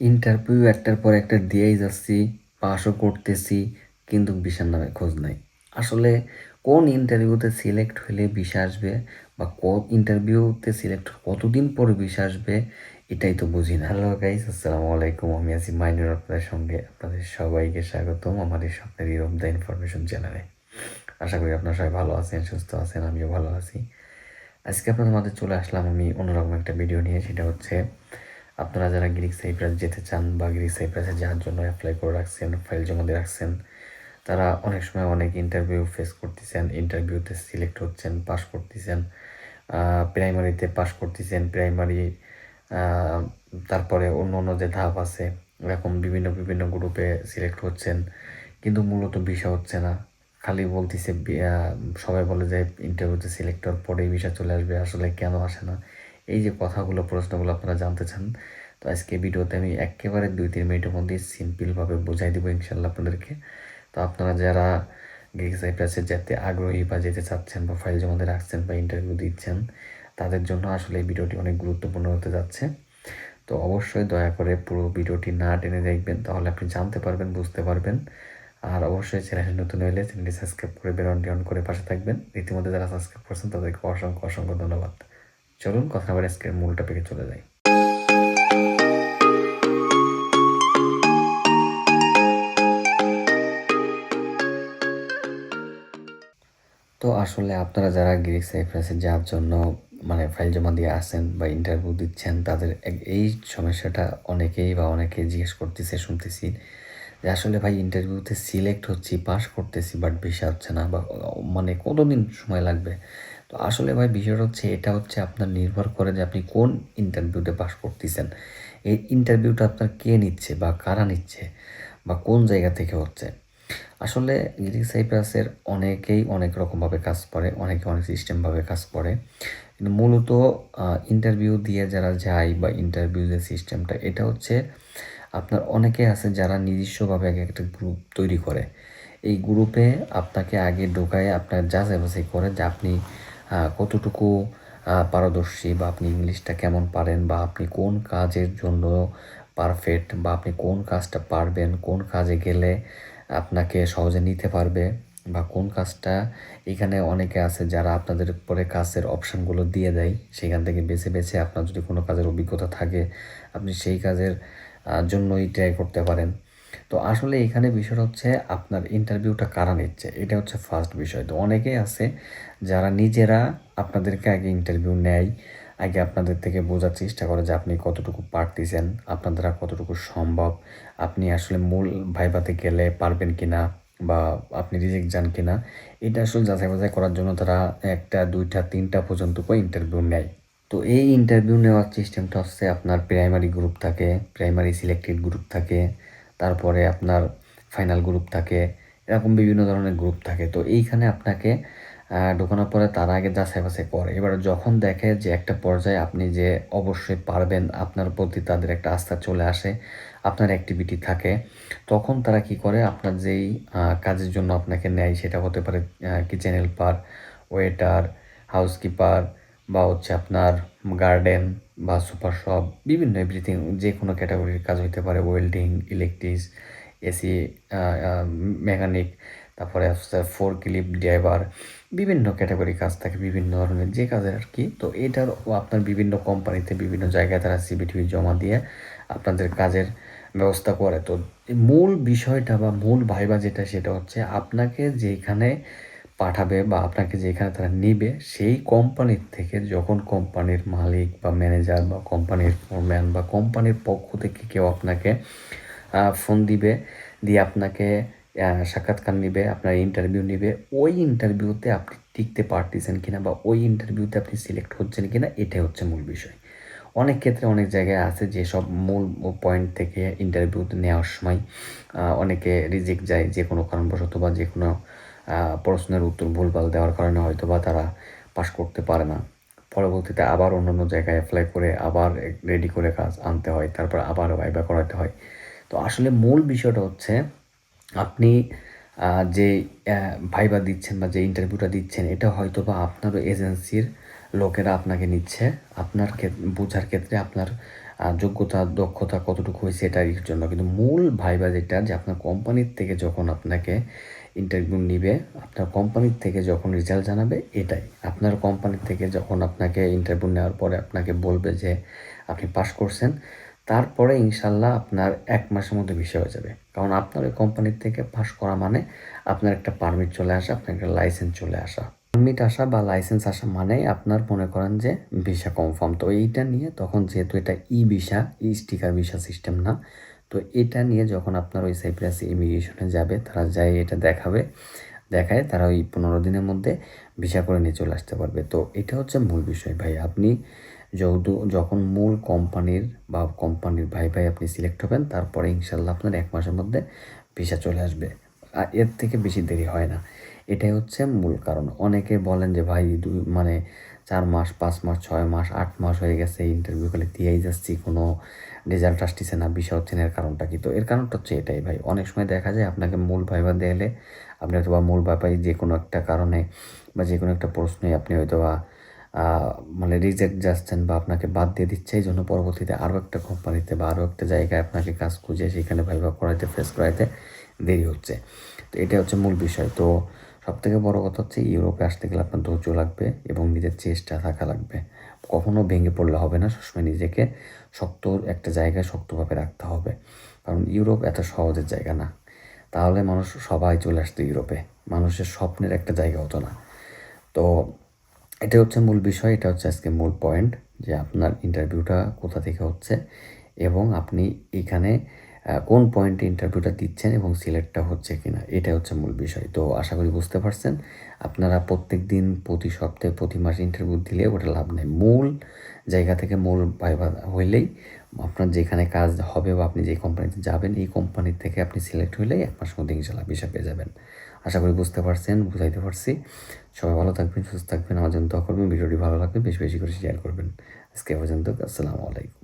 Interview একটার পর একটা দিয়েই যাচ্ছি পাসও করতেছি, কিন্তু ভিসার নামে খোঁজ নাই। আসলে কোন ইন্টারভিউতে সিলেক্ট হলে ভিসা আসবে বা কোন ইন্টারভিউতে সিলেক্ট কতদিন পরে ভিসা আসবে, এটাই তো বুঝি না। হ্যালো গাইস আসসালামু আলাইকুম। আমি আছি মাইনুর আপনাদের সঙ্গে। আপনাদের সবাইকে স্বাগতম আমাদের স্বপ্নের ইরম দ্য ইনফরমেশন চ্যানেলে আশা করি আপনারা সবাই ভালো আছেন, সুস্থ আছেন, আমিও ভালো আছি। আজকে আপনাদের মাঝে চলে আসলাম আমি অন্যরকম একটা ভিডিও নিয়ে, সেটা হচ্ছে আপনারা যারা গ্রিক সাইপ্রাস যেতে চান বা গ্রিক সাইপ্রাসে যাওয়ার জন্য অ্যাপ্লাই করে রাখছেন ফাইল জমা দিয়ে রাখছেন, তারা অনেক সময় অনেক ইন্টারভিউ ফেস করতেছেন ইন্টারভিউতে সিলেক্ট হচ্ছেন পাস করতেছেন প্রাইমারিতে পাস করতেছেন প্রাইমারি তারপরে অন্য অন্য যে ধাপ আছে, এরকম বিভিন্ন বিভিন্ন গ্রুপে সিলেক্ট হচ্ছেন। কিন্তু মূলত ভিসা হচ্ছে না। খালি বলতেছে সবাই বলে যে ইন্টারভিউতে সিলেক্ট হওয়ার পরেই ভিসা চলে আসবে, আসলে কেন আসে না? এই যে কথাগুলো, প্রশ্নগুলো আপনারা জানতে চান তো আজকে ভিডিওতে আমি একেবারে দুই, তিন মিনিটের মধ্যে সিম্পলভাবে বোঝাই দেবো ইনশাল্লাহ আপনাদেরকে। তো আপনারা যারা গ্রিক সাইপ্রাসে যেতে আগ্রহী বা যেতে চাচ্ছেন বা ফাইল জমা দিয়ে রাখছেন বা ইন্টারভিউ দিচ্ছেন, তাদের জন্য আসলে এই ভিডিওটি অনেক গুরুত্বপূর্ণ হতে যাচ্ছে। তো অবশ্যই দয়া করে পুরো ভিডিওটি না টেনে দেখবেন, তাহলে আপনি জানতে পারবেন, বুঝতে পারবেন। আর অবশ্যই চ্যানেল নতুন হলে চ্যানেলটি সাবস্ক্রাইব করে বেরনটি অন করে পাশে থাকবেন। ইতিমধ্যে যারা সাবস্ক্রাইব করছেন, তাদেরকে অসংখ্য অসংখ্য ধন্যবাদ। চলুন কথা আবার আজকের মূল টপিকে চলে যাই। তো আসলে আপনারা যারা গ্রিক সাইপ্রাসে যাওয়ার জন্য মানে ফাইল জমা দিয়ে আসেন বা ইন্টারভিউ দিচ্ছেন, তাদের এই সমস্যাটা অনেকেই বা অনেকে জিজ্ঞেস করতেছে, শুনতেছি যে আসলে ভাই ইন্টারভিউতে সিলেক্ট হচ্ছি পাস করতেছি বাট ভিসা হচ্ছে না বা মানে কতদিন সময় লাগবে? তো আসলে ভাই বিষয়টা হচ্ছে, এটা হচ্ছে আপনার নির্ভর করে যে আপনি কোন ইন্টারভিউতে পাস করতেছেন। এই ইন্টারভিউটা আপনার কে নিচ্ছে বা কারা নিচ্ছে বা কোন জায়গা থেকে হচ্ছে? আসলে গ্রিক সাইপ্রাসের অনেকেই অনেক রকমভাবে কাজ করে, অনেকে অনেক সিস্টেমভাবে কাজ করে। কিন্তু মূলত ইন্টারভিউ দিয়ে যারা যায় বা ইন্টারভিউ যে সিস্টেমটা এটা হচ্ছে আপনার অনেকে আছে যারা নিজস্বভাবে একটা গ্রুপ তৈরি করে। এই গ্রুপে আপনাকে আগে ঢোকায় আপনার যাচাই বাছাই করে যে আপনি কতটুকু পারদর্শী বা আপনি ইংলিশটা কেমন পারেন বা আপনি কোন কাজের জন্য পারফেক্ট বা আপনি কোন কাজটা পারবেন, কোন কাজে গেলে আপনাকে সহজে নিতে পারবে বা কোন কাজটা এখানে অনেকে আছে যারা আপনাদের পরে কাজের অপশানগুলো দিয়ে দেয়, সেখান থেকে বেছে বেছে আপনার যদি কোনো কাজের অভিজ্ঞতা থাকে, আপনি সেই কাজের জন্যই ট্রাই করতে পারেন। তো আসলে এখানে বিষয়টা হচ্ছে আপনার ইন্টারভিউটা কারা নিচ্ছে? এটা হচ্ছে ফার্স্ট বিষয়। তো অনেকেই আছে যারা নিজেরা আপনাদেরকে আগে ইন্টারভিউ নেয় আগে আপনাদের থেকে বোঝার চেষ্টা করে যে আপনি কতটুকু পারতেছেন, আপনার দ্বারা কতটুকু সম্ভব, আপনি আসলে মূল ভাইভাতে গেলে পারবেন কি না বা আপনি রিজেক্ট যান কি না এটা আসলে যাচাই বাছাই করার জন্য তারা একটা, দুইটা, তিনটা পর্যন্ত ইন্টারভিউ নেয়। তো এই ইন্টারভিউ নেওয়ার সিস্টেমটা হচ্ছে আপনার প্রাইমারি গ্রুপ থাকে প্রাইমারি সিলেক্টেড গ্রুপ থাকে, তারপরে আপনার ফাইনাল গ্রুপ থাকে, এরকম বিভিন্ন ধরনের গ্রুপ থাকে। তো এইখানে আপনাকে ঢোকানোর পরে তার আগে যাচাই বাছাই করে। এবার যখন দেখে যে একটা পর্যায়ে আপনি যে অবশ্যই পারবেন, আপনার প্রতি তাদের একটা আস্থা চলে আসে, আপনার অ্যাক্টিভিটি থাকে, তখন তারা কি করে? আপনার যেই কাজের জন্য আপনাকে নেয় সেটা হতে পারে কিচেন হেল্পার ওয়েটার হাউসকিপার বা হচ্ছে আপনার গার্ডেন বা সুপার শপ বিভিন্ন এভরিথিং যে কোনো ক্যাটাগরির কাজ হতে পারে ওয়েল্ডিং ইলেকট্রিক্স এসি মেকানিক তারপরে হচ্ছে ফোর ক্লিপ ড্রাইভার বিভিন্ন ক্যাটাগরি কাজ থাকে, বিভিন্ন ধরনের যে কাজের আর কি। তো এটার আপনার বিভিন্ন কোম্পানিতে বিভিন্ন জায়গায় তারা সিবিটিভি জমা দিয়ে আপনাদের কাজের ব্যবস্থা করে। তো মূল বিষয়টা বা মূল ভাইবা যেটা, সেটা হচ্ছে আপনাকে যেখানে পাঠাবে বা আপনাকে যেখানে তারা নিবে, সেই কোম্পানির থেকে যখন কোম্পানির মালিক বা ম্যানেজার বা কোম্পানির ফোরম্যান বা কোম্পানির পক্ষ থেকে কেউ আপনাকে ফোন দিবে, দিয়ে আপনাকে সাক্ষাৎকার নিবে, আপনার ইন্টারভিউ নিবে, ওই ইন্টারভিউতে আপনি টিকতে পারতেছেন কিনা বা ওই ইন্টারভিউতে আপনি সিলেক্ট হচ্ছেন কিনা, এটাই হচ্ছে মূল বিষয়। অনেক ক্ষেত্রে অনেক জায়গায় আছে যে সব মূল পয়েন্ট থেকে ইন্টারভিউতে নেওয়ার সময় অনেকে রিজেক্ট যায় যে কোনো কারণবশত বা যে কোনো প্রশ্নের উত্তর ভুলভাল দেওয়ার কারণে হয়তো বা তারা পাশ করতে পারে না। পরবর্তীতে আবার অন্য অন্য জায়গায় অ্যাপ্লাই করে আবার রেডি করে কাজ আনতে হয়, তারপর আবার ভাইবা করাতে হয়। তো আসলে মূল বিষয়টা হচ্ছে আপনি যে ভাইবা দিচ্ছেন বা যে ইন্টারভিউটা দিচ্ছেন, এটা হয়তো বা আপনারও এজেন্সির লোকেরা আপনাকে নিচ্ছে। আপনার বোঝার ক্ষেত্রে আপনার যোগ্যতা, দক্ষতা কতটুকু হয়েছে এটার জন্য। কিন্তু মূল ভাইবা যেটা, যে আপনার কোম্পানির থেকে যখন আপনাকে ইন্টারভিউ নিবে, আপনার কোম্পানির থেকে যখন রেজাল্ট জানাবে, এটাই। আপনার কোম্পানির থেকে যখন আপনাকে ইন্টারভিউ নেওয়ার পরে আপনাকে বলবে যে, আপনি পাশ করছেন তারপরে ইনশাল্লাহ আপনার এক মাসের মধ্যে ভিসা হয়ে যাবে। কারণ আপনার ওই কোম্পানির থেকে পাস করা মানে আপনার একটা পারমিট চলে আসা, আপনার একটা লাইসেন্স চলে আসা। পারমিট আসা বা লাইসেন্স আসা মানেই আপনার মনে করেন যে ভিসা কনফার্ম তো এইটা নিয়ে তখন যেহেতু এটা E visa E sticker visa system না, তো এটা নিয়ে যখন আপনার ওই সাইপ্রাস ইমিগ্রেশনে যাবে, তারা যাই এটা দেখাবে, দেখায় তারা ওই পনেরো দিনের মধ্যে ভিসা করে নিয়ে চলে আসতে পারবে। তো এটা হচ্ছে মূল বিষয় ভাই। আপনি যেহেতু যখন মূল কোম্পানির বা কোম্পানির ভাই ভাই আপনি সিলেক্ট হবেন, তারপরে ইনশাল্লাহ আপনার এক মাসের মধ্যে ভিসা চলে আসবে। আর এর থেকে বেশি দেরি হয় না। এটাই হচ্ছে মূল কারণ। অনেকে বলেন যে, ভাই দুই মানে চার মাস, পাঁচ মাস, ছয় মাস, আট মাস হয়ে গেছে ইন্টারভিউ করে দিয়েই যাচ্ছি, কোনো রেজাল্ট আসতেছে না, বিষয় হচ্ছে না। এর কারণটা কি? তো এর কারণটা হচ্ছে এটাই ভাই। অনেক সময় দেখা যায় আপনাকে মূল ভাইবা দিলে আপনি হয়তো বা মূল ভাইবাই যে কোনো একটা কারণে বা যে কোনো একটা প্রশ্নে আপনি হয়তো বা মানে রিজেক্ট যাচ্ছেন বা আপনাকে বাদ দিয়ে দিচ্ছে এই জন্য পরবর্তীতে আরও একটা কোম্পানিতে বা আরও একটা জায়গায় আপনাকে কাজ খুঁজে সেখানে ভাইবা করাইতে ফেস করাইতে দেরি হচ্ছে। তো এটা হচ্ছে মূল বিষয়। তো সব থেকে বড় কথা হচ্ছে ইউরোপে আসতে গেলে আপনার ধৈর্য লাগবে এবং নিজের চেষ্টা থাকা লাগবে। কখনও ভেঙে পড়লে হবে না, সবসময় নিজেকে শক্ত একটা জায়গায় শক্তভাবে রাখতে হবে। কারণ ইউরোপ এত সহজের জায়গা না। তাহলে মানুষ সবাই চলে আসতো ইউরোপে। মানুষের স্বপ্নের একটা জায়গা হতো না। তো এটা হচ্ছে মূল বিষয়, এটা হচ্ছে আজকে মূল পয়েন্ট যে আপনার ইন্টারভিউটা কোথা থেকে হচ্ছে এবং আপনি এখানে কোন পয়েন্টে ইন্টারভিউটা দিচ্ছেন এবং সিলেক্টটা হচ্ছে কিনা এটা হচ্ছে মূল বিষয়। তো আশা করি বুঝতে পারছেন, আপনারা প্রত্যেক দিন প্রতি সপ্তাহে, প্রতি মাসে ইন্টারভিউ দিলে ওটা লাভ নেই। মূল জায়গা থেকে মূল ভাইবা হইলেই আপনার যেখানে কাজ হবে বা আপনি যে কোম্পানিতে যাবেন, এই কোম্পানির থেকে আপনি সিলেক্ট হইলেই এক মাস মধ্যে ইনশাল্লাহ পেয়ে যাবেন। আশা করি বুঝতে পারছেন, বুঝাইতে পারছি। সবাই ভালো থাকবেন, সুস্থ থাকবেন, আমার জন্য করবেন, ভিডিওটি ভালো লাগবে বেশি বেশি করে শেয়ার করবেন। আজকে পর্যন্ত, আসসালামু আলাইকুম।